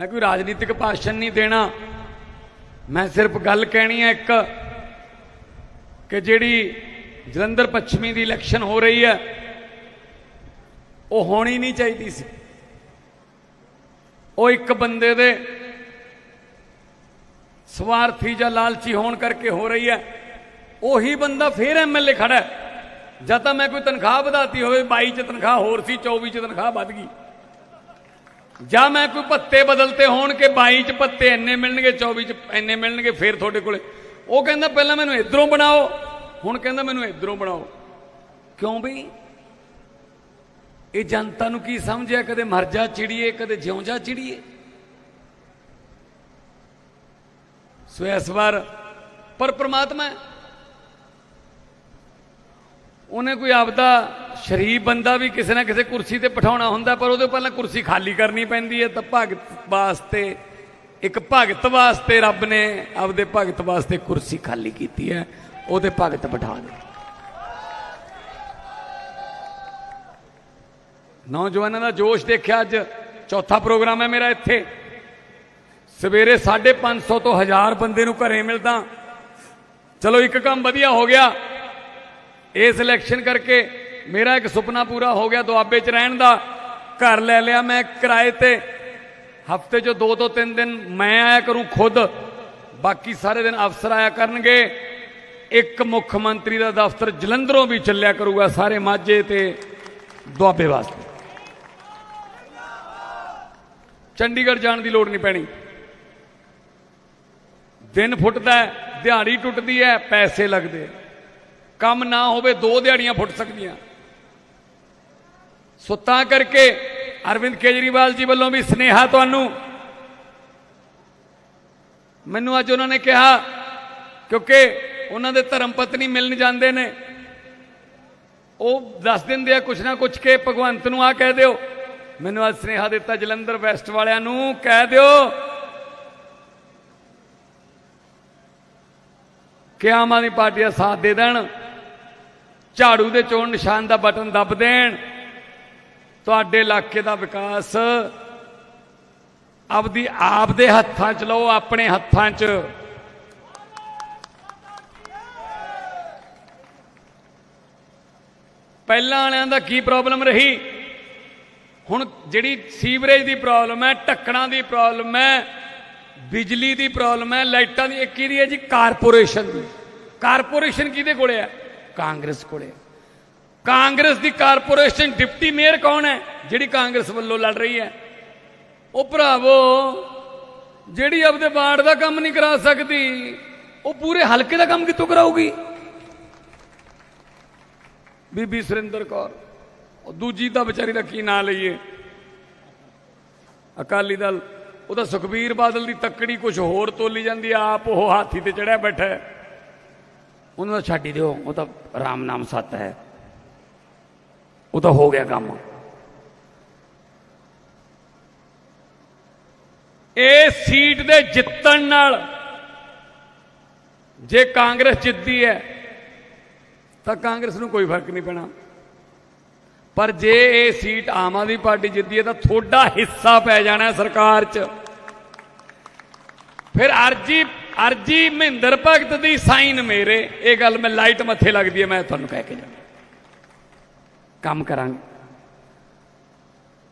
ਮੈਂ ਕੋਈ ਰਾਜਨੀਤਿਕ ਭਾਸ਼ਣ ਨਹੀਂ ਦੇਣਾ। ਮੈਂ ਸਿਰਫ ਗੱਲ ਕਹਿਣੀ ਹੈ ਇੱਕ, ਕਿ ਜਿਹੜੀ ਜਲੰਧਰ ਪੱਛਮੀ ਦੀ ਇਲੈਕਸ਼ਨ ਹੋ ਰਹੀ ਹੈ, ਉਹ ਹੋਣੀ ਨਹੀਂ ਚਾਹੀਦੀ ਸੀ। ਉਹ ਇੱਕ ਬੰਦੇ ਦੇ ਸਵਾਰਥੀ ਜਾਂ ਲਾਲਚੀ ਹੋਣ ਕਰਕੇ ਹੋ ਰਹੀ ਹੈ। ਉਹੀ ਬੰਦਾ ਫੇਰ ਐਮਐਲਏ ਖੜਾ ਜਾਂ ਤਾਂ ਮੈਂ ਕੋਈ ਤਨਖਾਹ ਵਧਾਤੀ ਹੋਵੇ 22 ਚ ਤਨਖਾਹ, ਹੋਰ ਸੀ 24 ਚ ਤਨਖਾਹ ਵੱਧ ਗਈ। ਜਾਂ ਮੈਂ ਕੋਈ ਭੱਤੇ ਬਦਲਤੇ ਹੋਣ ਕਿ 22 ਚ ਭੱਤੇ ਇੰਨੇ ਮਿਲਣਗੇ 24 ਚ ਇੰਨੇ ਮਿਲਣਗੇ, ਫੇਰ ਤੁਹਾਡੇ ਕੋਲੇ। ਉਹ ਕਹਿੰਦਾ, ਪਹਿਲਾਂ ਮੈਨੂੰ ਇਧਰੋਂ ਬਣਾਓ। ਹੁਣ ਕਹਿੰਦਾ, ਮੈਨੂੰ ਇਧਰੋਂ ਬਣਾਓ। ਕਿਉਂ ਬਈ? ਇਹ ਜਨਤਾ ਨੂੰ ਕੀ ਸਮਝਿਆ? ਕਦੇ ਮਰ ਜਾ ਚਿੜੀਏ, ਕਦੇ ਜਿਉਂ ਜਾ ਚਿੜੀਏ। ਸੋ ਇਸ ਵਾਰ ਪਰ ਪ੍ਰਮਾਤਮਾ ਉਹਨੇ ਕੋਈ ਆਪਦਾ ਸ਼ਰੀਫ ਬੰਦਾ ਵੀ ਕਿਸੇ ਨਾ ਕਿਸੇ ਕੁਰਸੀ ਤੇ ਬਿਠਾਉਣਾ ਹੁੰਦਾ, ਪਰ ਉਹਦੇ ਪਹਿਲਾਂ ਕੁਰਸੀ ਖਾਲੀ ਕਰਨੀ ਪੈਂਦੀ ਹੈ ਤਾਂ ਭਗਤ ਵਾਸਤੇ, ਇੱਕ ਭਗਤ ਵਾਸਤੇ ਰੱਬ ਨੇ ਆਪਦੇ ਭਗਤ ਵਾਸਤੇ ਕੁਰਸੀ ਖਾਲੀ ਕੀਤੀ ਹੈ, ਉਹਦੇ ਭਗਤ ਬਿਠਾ ਦੇ। ਨੌਜਵਾਨਾਂ ਦਾ ਜੋਸ਼ ਦੇਖਿਆ ਅੱਜ, ਚੌਥਾ ਪ੍ਰੋਗਰਾਮ ਹੈ ਮੇਰਾ ਇੱਥੇ। ਸਵੇਰੇ 550 ਤੋਂ 1000 ਬੰਦੇ ਨੂੰ ਘਰੇ ਮਿਲਦਾ। ਚਲੋ ਇੱਕ ਕੰਮ ਵਧੀਆ ਹੋ ਗਿਆ, ਇਸ ਇਲੈਕਸ਼ਨ ਕਰਕੇ ਮੇਰਾ ਇੱਕ ਸੁਪਨਾ ਪੂਰਾ ਹੋ ਗਿਆ ਦੁਆਬੇ 'ਚ ਰਹਿਣ ਦਾ। ਘਰ ਲੈ ਲਿਆ ਮੈਂ ਕਿਰਾਏ ਤੇ। ਹਫ਼ਤੇ 'ਚ ਦੋ ਤੋਂ ਤਿੰਨ ਦਿਨ ਮੈਂ ਆਇਆ ਕਰੂੰ ਖੁਦ। ਬਾਕੀ ਸਾਰੇ ਦਿਨ ਅਫਸਰ ਆਇਆ ਕਰਨਗੇ। ਇੱਕ ਮੁੱਖ ਮੰਤਰੀ ਦਾ ਦਫ਼ਤਰ ਜਲੰਧਰੋਂ ਵੀ ਚੱਲਿਆ ਕਰੂਗਾ ਸਾਰੇ ਮਾਝੇ ਤੇ ਦੁਆਬੇ ਵਾਸਤੇ। ਚੰਡੀਗੜ੍ਹ ਜਾਣ ਦੀ ਲੋੜ ਨਹੀਂ ਪੈਣੀ। ਦਿਨ ਫੁੱਟਦਾ ਦਿਹਾੜੀ ਟੁੱਟਦੀ ਹੈ, ਪੈਸੇ ਲੱਗਦੇ ਕੰਮ ਨਾ ਹੋਵੇ ਦੋ ਦਿਹਾੜੀਆਂ ਫੁੱਟ ਸਕਦੀਆਂ। ਸੋ ਤਾਂ ਕਰਕੇ ਅਰਵਿੰਦ ਕੇਜਰੀਵਾਲ ਜੀ ਵੱਲੋਂ ਵੀ ਸਨੇਹਾ ਤੁਹਾਨੂੰ। ਮੈਨੂੰ ਅੱਜ ਉਹਨਾਂ ਨੇ ਕਿਹਾ, ਕਿਉਂਕਿ ਉਹਨਾਂ ਦੇ ਧਰਮ ਪਤਨੀ ਮਿਲਣ ਜਾਂਦੇ ਨੇ। ਉਹ ਦੱਸ ਦਿੰਦੇ ਆ ਕੁਛ ਨਾ ਕੁਛ ਕੇ ਭਗਵੰਤ ਨੂੰ ਆ ਕਹਿ ਦਿਓ। ਮੈਨੂੰ ਅੱਜ ਸਨੇਹਾ ਦਿੱਤਾ, ਜਲੰਧਰ ਵੈਸਟ ਵਾਲਿਆਂ ਨੂੰ ਕਹਿ ਦਿਓ ਕਿ ਆਮ ਆਦਮੀ ਪਾਰਟੀ ਦਾ ਸਾਥ ਦੇ ਦੇਣ, ਝਾੜੂ ਦੇ ਚੋਣ ਨਿਸ਼ਾਨ ਦਾ ਬਟਨ ਦੱਬ ਦੇਣ। ਤੁਹਾਡੇ ਇਲਾਕੇ ਦਾ ਵਿਕਾਸ ਆਪਦੀ ਆਪ ਦੇ ਹੱਥਾਂ 'ਚ ਲਓ, ਆਪਣੇ ਹੱਥਾਂ 'ਚ। ਪਹਿਲਾਂ ਵਾਲਿਆਂ ਦਾ ਕੀ ਪ੍ਰੋਬਲਮ ਰਹੀ? ਹੁਣ ਜਿਹੜੀ ਸੀਵਰੇਜ ਦੀ ਪ੍ਰੋਬਲਮ ਹੈ, ਢੱਕਣਾ ਦੀ ਪ੍ਰੋਬਲਮ ਹੈ, ਬਿਜਲੀ ਦੀ ਪ੍ਰੋਬਲਮ ਹੈ, ਲਾਈਟਾਂ ਦੀ, ਇਹ ਕਿਹਦੀ ਹੈ ਜੀ? ਕਾਰਪੋਰੇਸ਼ਨ ਦੀ। ਕਾਰਪੋਰੇਸ਼ਨ ਕਿਹਦੇ ਕੋਲੇ ਹੈ? ਕਾਂਗਰਸ ਕੋਲੇ। ਹੈ। ਕਾਂਗਰਸ ਦੀ ਕਾਰਪੋਰੇਸ਼ਨ ਡਿਪਟੀ ਮੇਅਰ ਕੌਣ ਹੈ? ਜਿਹੜੀ ਕਾਂਗਰਸ ਵੱਲੋਂ ਲੜ ਰਹੀ ਹੈ। ਉਹ ਭਰਾਵੋ, ਜਿਹੜੀ ਆਪਦੇ ਵਾਰਡ ਦਾ ਕੰਮ ਨਹੀਂ ਕਰਾ ਸਕਦੀ, ਉਹ ਪੂਰੇ ਹਲਕੇ ਦਾ ਕੰਮ ਕਿੱਥੋਂ ਕਰਾਊਗੀ? ਬੀਬੀ ਸੁਰਿੰਦਰ ਕੌਰ, ਉਹ ਦੂਜੀ ਤਾਂ ਵਿਚਾਰੀ ਦਾ ਕੀ ਨਾਂ ਲਈਏ? ਅਕਾਲੀ ਦਲ, ਉਹਦਾ ਸੁਖਬੀਰ ਬਾਦਲ ਦੀ ਤੱਕੜੀ ਕੁਝ ਹੋਰ ਤੋਲੀ ਜਾਂਦੀ ਆਪ ਉਹ ਹਾਥੀ ਤੇ ਚੜਿਆ ਬੈਠਾ ਹੈ। ਉਹਨੂੰ ਤਾਂ ਛੱਡ ਦਿਓ, ਉਹ ਤਾਂ ਰਾਮ ਨਾਮ ਸੱਤ ਹੈ। ਉਹ ਤਾਂ ਹੋ ਗਿਆ ਕੰਮ। ਇਹ ਸੀਟ ਦੇ ਜਿੱਤਣ ਨਾਲ ਜੇ ਕਾਂਗਰਸ ਜਿੱਤਦੀ ਹੈ, ਤਾਂ ਕਾਂਗਰਸ ਨੂੰ ਕੋਈ ਫ਼ਰਕ ਨਹੀਂ ਪੈਣਾ। ਪਰ ਜੇ ਇਹ ਸੀਟ ਆਮ ਆਦਮੀ ਪਾਰਟੀ ਜਿੱਤਦੀ ਹੈ, ਤਾਂ ਥੋੜਾ ਹਿੱਸਾ ਪੈ ਜਾਣਾ ਸਰਕਾਰ 'ਚ। ਫਿਰ ਅਰਜੀ ਅਰਜੀ ਮਹਿੰਦਰ ਭਗਤ ਦੀ ਸਾਈਨ ਮੇਰੇ। ਇਹ ਗੱਲ ਮੈਂ ਲਾਈਟ ਮੱਥੇ ਲੱਗਦੀ ਹੈ, ਮੈਂ ਤੁਹਾਨੂੰ ਕਹਿ ਕੇ ਜਾਣਾ। ਕੰਮ ਕਰਾਂਗੇ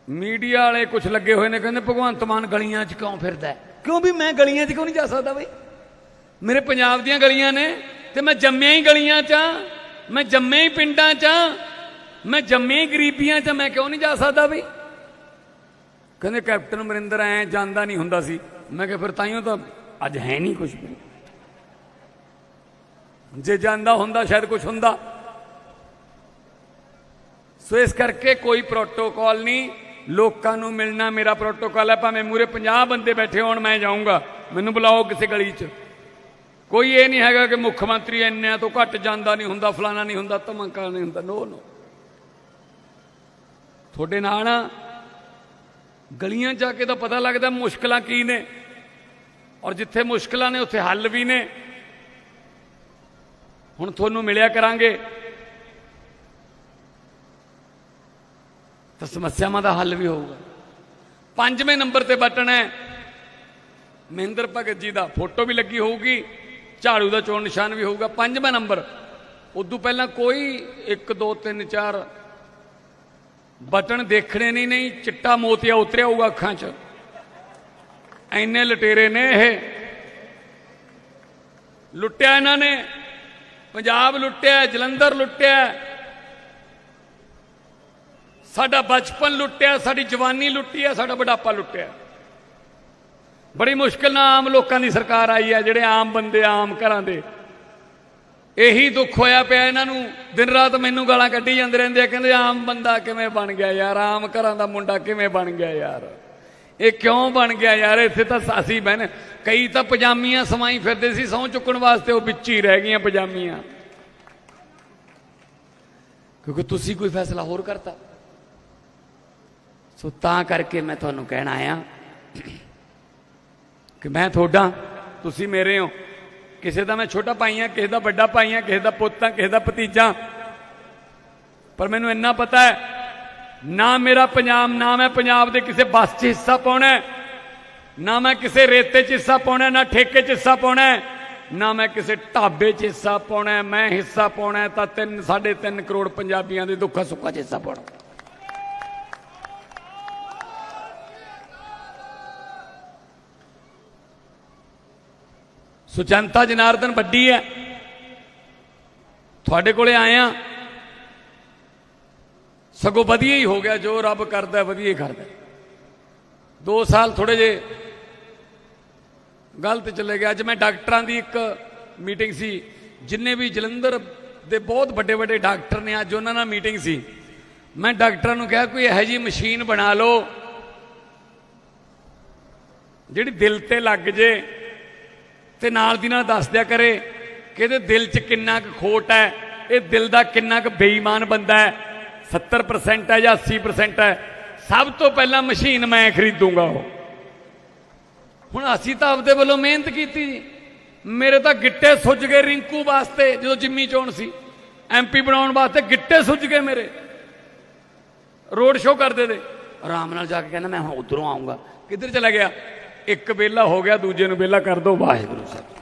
ਮੀਡੀਆ ਵਾਲੇ ਕੁਝ ਲੱਗੇ ਹੋਏ ਨੇ ਕਹਿੰਦੇ ਭਗਵੰਤ ਮਾਨ ਗਲੀਆਂ 'ਚ ਕਿਉਂ ਫਿਰਦਾ? ਕਿਉਂ ਵੀ ਮੈਂ ਗਲੀਆਂ 'ਚ ਕਿਉਂ ਨਹੀਂ ਜਾ ਸਕਦਾ ਬਈ ਮੇਰੇ ਪੰਜਾਬ ਦੀਆਂ ਗਲੀਆਂ ਨੇ ਤੇ ਮੈਂ ਜੰਮਿਆ ਹੀ ਗਲੀਆਂ 'ਚ ਆਂ। ਮੈਂ ਜੰਮਿਆ ਹੀ ਪਿੰਡਾਂ 'ਚ ਆਂ। ਮੈਂ ਜੰਮਿਆ ਹੀ ਗਰੀਬੀਆਂ 'ਚ ਮੈਂ ਕਿਉਂ ਨਹੀਂ ਜਾ ਸਕਦਾ ਬਈ ਕਹਿੰਦੇ ਕੈਪਟਨ ਅਮਰਿੰਦਰ ਐ ਜਾਂਦਾ ਨਹੀਂ ਹੁੰਦਾ ਸੀ ਮੈਂ ਕਿਹਾ ਫਿਰ ਤਾਈਓ ਤਾਂ ਅੱਜ ਹੈ ਨਹੀਂ ਕੁਝ ਜੇ ਜਾਂਦਾ ਹੁੰਦਾ ਸ਼ਾਇਦ ਕੁਝ ਹੁੰਦਾ ਸੋ ਇਸ ਕਰਕੇ ਕੋਈ ਪ੍ਰੋਟੋਕਾਲ ਨਹੀਂ। ਲੋਕਾਂ ਨੂੰ ਮਿਲਣਾ ਮੇਰਾ ਪ੍ਰੋਟੋਕਾਲ ਹੈ, ਭਾਵੇਂ ਮੂਰੇ 50 ਬੰਦੇ ਬੈਠੇ ਹੋਣ, ਮੈਂ ਜਾਊਂਗਾ। ਮੈਨੂੰ ਬੁਲਾਓ ਕਿਸੇ ਗਲੀ 'ਚ। ਕੋਈ ਇਹ ਨਹੀਂ ਹੈਗਾ ਕਿ ਮੁੱਖ ਮੰਤਰੀ ਇੰਨਿਆਂ ਤੋਂ ਘੱਟ ਜਾਂਦਾ ਨਹੀਂ ਹੁੰਦਾ, ਫਲਾਣਾ ਨਹੀਂ ਹੁੰਦਾ, ਧਮਕਾ ਨਹੀਂ ਹੁੰਦਾ। ਨੋ ਨੋ ਤੁਹਾਡੇ ਨਾਲ ਗਲੀਆਂ 'ਚ ਜਾ ਕੇ ਤਾਂ ਪਤਾ ਲੱਗਦਾ ਮੁਸ਼ਕਲਾਂ ਕੀ ਨੇ। ਔਰ ਜਿੱਥੇ ਮੁਸ਼ਕਲਾਂ ਨੇ, ਉੱਥੇ ਹੱਲ ਵੀ ਨੇ। ਹੁਣ ਤੁਹਾਨੂੰ ਮਿਲਿਆ ਕਰਾਂਗੇ। ਤਾਂ ਸਮੱਸਿਆਵਾਂ ਦਾ ਹੱਲ ਵੀ ਹੋਊਗਾ। ਪੰਜਵੇਂ ਨੰਬਰ ਤੇ ਬਟਨ ਹੈ, ਮਹਿੰਦਰ ਭਗਤ ਜੀ ਦਾ ਫੋਟੋ ਵੀ ਲੱਗੀ ਹੋਊਗੀ, ਝਾੜੂ ਦਾ ਚੋਣ ਨਿਸ਼ਾਨ ਵੀ ਹੋਊਗਾ। ਪੰਜਵਾਂ ਨੰਬਰ, ਉਦੋਂ ਪਹਿਲਾਂ ਕੋਈ 1 2 3 4 ਬਟਨ ਦੇਖਣੇ ਨਹੀਂ ਨਹੀਂ, ਚਿੱਟਾ ਮੋਤੀਆ ਉਤਰਿਆ ਹੋਊਗਾ ਅੱਖਾਂ 'ਚ। ਐਨੇ ਲਟੇਰੇ ਨੇ ਇਹ। ਲੁੱਟਿਆ ਇਹਨਾਂ ਨੇ, ਪੰਜਾਬ ਲੁੱਟਿਆ, ਜਲੰਧਰ ਲੁੱਟਿਆ ਸਾਡਾ ਬਚਪਨ ਲੁੱਟਿਆ, ਸਾਡੀ ਜਵਾਨੀ ਲੁੱਟੀ ਆ, ਸਾਡਾ ਬੁਢਾਪਾ ਲੁੱਟਿਆ। ਬੜੀ ਮੁਸ਼ਕਲ ਨਾਲ ਆਮ ਲੋਕਾਂ ਦੀ ਸਰਕਾਰ ਆਈ ਹੈ ਜਿਹੜੇ ਆਮ ਬੰਦੇ, ਆਮ ਘਰਾਂ ਦੇ। ਇਹੀ ਦੁੱਖ ਹੋਇਆ ਪਿਆ ਇਹਨਾਂ ਨੂੰ। ਦਿਨ ਰਾਤ ਮੈਨੂੰ ਗਾਲਾਂ ਕੱਢੀ ਜਾਂਦੇ ਰਹਿੰਦੇ ਆ, ਕਹਿੰਦੇ ਆਮ ਬੰਦਾ ਕਿਵੇਂ ਬਣ ਗਿਆ ਯਾਰ? ਆਮ ਘਰਾਂ ਦਾ ਮੁੰਡਾ ਕਿਵੇਂ ਬਣ ਗਿਆ ਯਾਰ? ਇਹ ਕਿਉਂ ਬਣ ਗਿਆ ਯਾਰ? ਇੱਥੇ ਤਾਂ ਅਸੀਂ ਬਹਿਨੇ ਕਈ ਤਾਂ ਪਜਾਮੀਆਂ ਸਵਾਈ ਫਿਰਦੇ ਸੀ, ਸਹੁੰ ਚੁੱਕਣ ਵਾਸਤੇ ਉਹ ਵਿੱਚ ਹੀ ਰਹਿ ਗਈਆਂ ਪਜਾਮੀਆਂ। ਕਿਉਂਕਿ ਤੁਸੀਂ ਕੋਈ ਫੈਸਲਾ ਹੋਰ ਕਰਤਾ। ਸੋ ਤਾਂ ਕਰਕੇ ਮੈਂ ਤੁਹਾਨੂੰ ਕਹਿਣਾ ਆਇਆ ਕਿ ਮੈਂ ਤੁਹਾਡਾ, ਤੁਸੀਂ ਮੇਰੇ ਹੋ। ਕਿਸੇ ਦਾ ਮੈਂ ਛੋਟਾ ਭਾਈ ਆ ਕਿਸੇ ਦਾ ਵੱਡਾ ਭਾਈ ਆ ਕਿਸੇ ਦਾ ਪੁੱਤ ਆ ਕਿਸੇ ਦਾ ਭਤੀਜਾ ਪਰ ਮੈਨੂੰ ਇੰਨਾ ਪਤਾ ਹੈ, ਨਾ ਮੇਰਾ ਪੰਜਾਬ, ਨਾ ਮੈਂ ਪੰਜਾਬ ਦੇ ਕਿਸੇ ਬੱਸ 'ਚ ਹਿੱਸਾ ਪਾਉਣਾ ਨਾ ਮੈਂ ਕਿਸੇ ਰੇਤੇ 'ਚ ਹਿੱਸਾ ਪਾਉਣਾ ਨਾ ਠੇਕੇ 'ਚ ਹਿੱਸਾ ਪਾਉਣਾ ਨਾ ਮੈਂ ਕਿਸੇ ਢਾਬੇ 'ਚ ਹਿੱਸਾ ਪਾਉਣਾ ਮੈਂ ਹਿੱਸਾ ਪਾਉਣਾ ਹੈ ਤਾਂ 3 3.5 ਕਰੋੜ ਪੰਜਾਬੀਆਂ ਦੇ ਦੁੱਖਾਂ ਸੁੱਖਾਂ 'ਚ ਹਿੱਸਾ ਪਾਉਣਾ। ਸੋ ਜਨਾਰਦਨ ਵੱਡੀ ਹੈ। ਤੁਹਾਡੇ ਕੋਲੇ ਆਇਆ ਸਗੋਂ ਵਧੀਆ ਹੀ ਹੋ ਗਿਆ, ਜੋ ਰੱਬ ਕਰਦਾ, ਵਧੀਆ ਹੀ ਕਰਦਾ। 2 ਸਾਲ ਥੋੜੇ ਜੇ ਗਲਤ ਚਲੇ ਗਿਆ ਅੱਜ ਮੈਂ ਡਾਕਟਰਾਂ ਦੀ ਇੱਕ ਮੀਟਿੰਗ ਸੀ। ਜਿੰਨੇ ਵੀ ਜਲੰਧਰ ਦੇ ਬਹੁਤ ਵੱਡੇ ਵੱਡੇ ਡਾਕਟਰ ਨੇ, ਅੱਜ ਉਹਨਾਂ ਨਾਲ ਮੀਟਿੰਗ ਸੀ। ਮੈਂ ਡਾਕਟਰਾਂ ਨੂੰ ਕਿਹਾ, ਕੋਈ ਇਹੋ ਜਿਹੀ ਮਸ਼ੀਨ ਬਣਾ ਲਓ, ਜਿਹੜੀ ਦਿਲ ਤੇ ਲੱਗ ਜੇ। ਤੇ ਨਾਲ ਦੀ ਨਾਲ ਦੱਸ ਦਿਆ ਕਰੇ ਕਿ ਇਹਦੇ ਦਿਲ 'ਚ ਕਿੰਨਾ ਕੁ ਖੋਟ ਹੈ, ਇਹ ਦਿਲ ਦਾ ਕਿੰਨਾ ਕੁ ਬੇਈਮਾਨ ਬੰਦਾ ਹੈ। 70% ਹੈ ਜਾਂ 80% ਹੈ। ਸਭ ਤੋਂ ਪਹਿਲਾਂ ਮਸ਼ੀਨ ਮੈਂ ਖਰੀਦੂੰਗਾ ਉਹ। ਹੁਣ ਅਸੀਂ ਤਾਂ ਆਪਦੇ ਵੱਲੋਂ ਮਿਹਨਤ ਕੀਤੀ ਜੀ। ਮੇਰੇ ਤਾਂ ਗਿੱਟੇ ਸੁੱਜ ਗਏ ਰਿੰਕੂ ਵਾਸਤੇ, ਜਦੋਂ ਜਿੰਮੀ ਚੋਣ ਸੀ। ਐਮਪੀ ਬਣਾਉਣ ਵਾਸਤੇ ਗਿੱਟੇ ਸੁੱਜ ਗਏ ਮੇਰੇ। ਰੋਡ ਸ਼ੋਅ ਕਰਦੇ ਤੇ ਆਰਾਮ ਨਾਲ ਜਾ ਕੇ ਕਹਿੰਦਾ, ਮੈਂ ਹੁਣ ਉਧਰੋਂ ਆਉਂਗਾ ਕਿੱਧਰ ਚਲਾ ਗਿਆ? ਇੱਕ ਵੇਲਾ ਹੋ ਗਿਆ ਦੂਜੇ ਨੂੰ ਵੇਲਾ ਕਰ ਦੋ ਵਾਹਿਗੁਰੂ ਸਾਹਿਬ